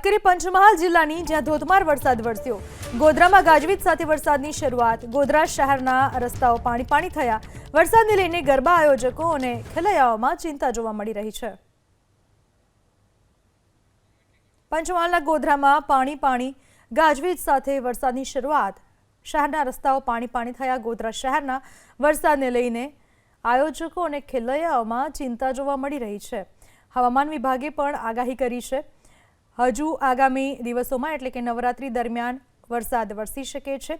વાત કરીએ પંચમહાલ જિલ્લાની, જ્યાં ધોધમાર વરસાદ વરસ્યો. ગોધરામાં ગાજવીજ સાથે વરસાદની શરૂઆત. ગોધરા શહેરના રસ્તાઓ પાણી પાણી થયા. વરસાદને લઈને ગરબા આયોજકો અને ખેલૈયાઓમાં ચિંતા જોવા મળી રહી છે. પંચમહાલના ગોધરામાં પાણી પાણી ગાજવીજ સાથે વરસાદની શરૂઆત. શહેરના રસ્તાઓ પાણી પાણી થયા. ગોધરા શહેરના વરસાદને લઈને આયોજકો અને ખેલૈયાઓમાં ચિંતા જોવા મળી રહી છે. હવામાન વિભાગે પણ આગાહી કરી છે. હજુ આગામી દિવસોમાં એટલે કે નવરાત્રી દરમિયાન વરસાદ વરસી શકે છે.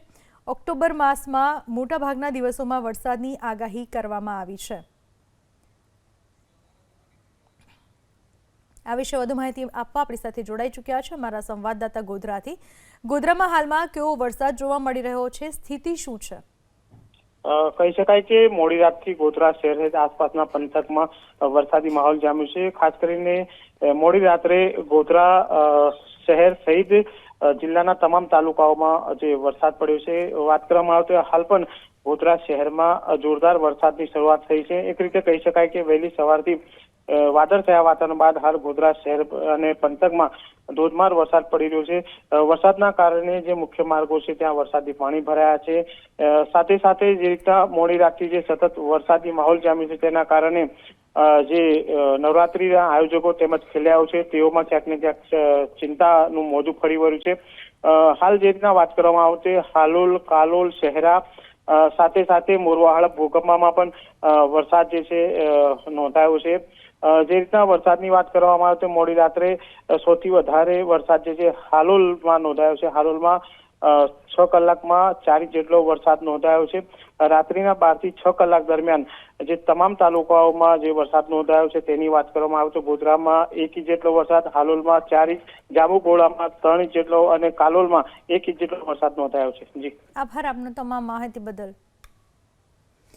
ઓક્ટોબર માસમાં મોટાભાગના દિવસોમાં વરસાદની આગાહી કરવામાં આવી છે. આ વિશે વધુ માહિતી આપવા આપણી સાથે જોડાઈ ચૂક્યા છે મારા સંવાદદાતા ગોધરાથી. ગોધરામાં હાલમાં કેવો વરસાદ જોવા મળી રહ્યો છે? સ્થિતિ શું છે? કહી શકાય કે મોડી રાતથી ગોધરા શહેર આસપાસના પંથકમાં વરસાદી માહોલ જામ્યો છે. ખાસ કરીને મોડી રાત્રે ગોધરા શહેર સહિત જિલ્લાના તમામ તાલુકાઓમાં જે વરસાદ પડ્યો છે. વાત કરવામાં આવે તો હાલ પણ ગોધરા શહેરમાં જોરદાર વરસાદની શરૂઆત થઈ છે. એક રીતે કહી શકાય કે વહેલી સવારથી વાદળ થયા વાતાવરણ બાદ હાલ ગોધરા શહેર અને પંથકમાં ધોધમાર વરસાદ પડી રહ્યો છે. વરસાદના કારણે જે મુખ્ય માર્ગો છે, ત્યાં વરસાદી પાણી ભરાયા છે. સાથે સાથે જે રીતના મોડી રાતથી જે સતત વરસાદી માહોલ જામ્યો છે, તેના કારણે જે નવરાત્રીના આયોજકો તેમજ ખેલૈયાઓ છે, તેઓમાં ક્યાંક ને ક્યાંક ચિંતાનું મોજું ફરી વળ્યું છે. હાલ જે રીતના વાત કરવામાં આવશે, હાલોલ, કાલોલ, શહેરા સાથે સાથે મોરવાહાળ ભૂકંપમાં પણ વરસાદ જે છે નોંધાયો છે. જે રીતના વરસાદની વાત કરવામાં આવે તો મોડી રાત્રે સૌથી વધારે વરસાદ જે છે, હાલોલમાં નોંધાયો છે. હાલોલમાં છ કલાકમાં ચાર જેટલો વરસાદ નોંધાયો છે. રાત્રિના બારથી છ કલાક દરમિયાન જે તમામ તાલુકાઓમાં જે વરસાદ નોંધાયો છે તેની વાત કરવામાં આવે તો ગોધરામાં એક ઇંચ જેટલો વરસાદ, હાલોલમાં ચાર ઇંચ, જાંબુઘોડામાં ત્રણ ઇંચ જેટલો અને કાલોલમાં એક ઇંચ જેટલો વરસાદ નોંધાયો છે. જી. આભાર આપનો તમામ માહિતી બદલ.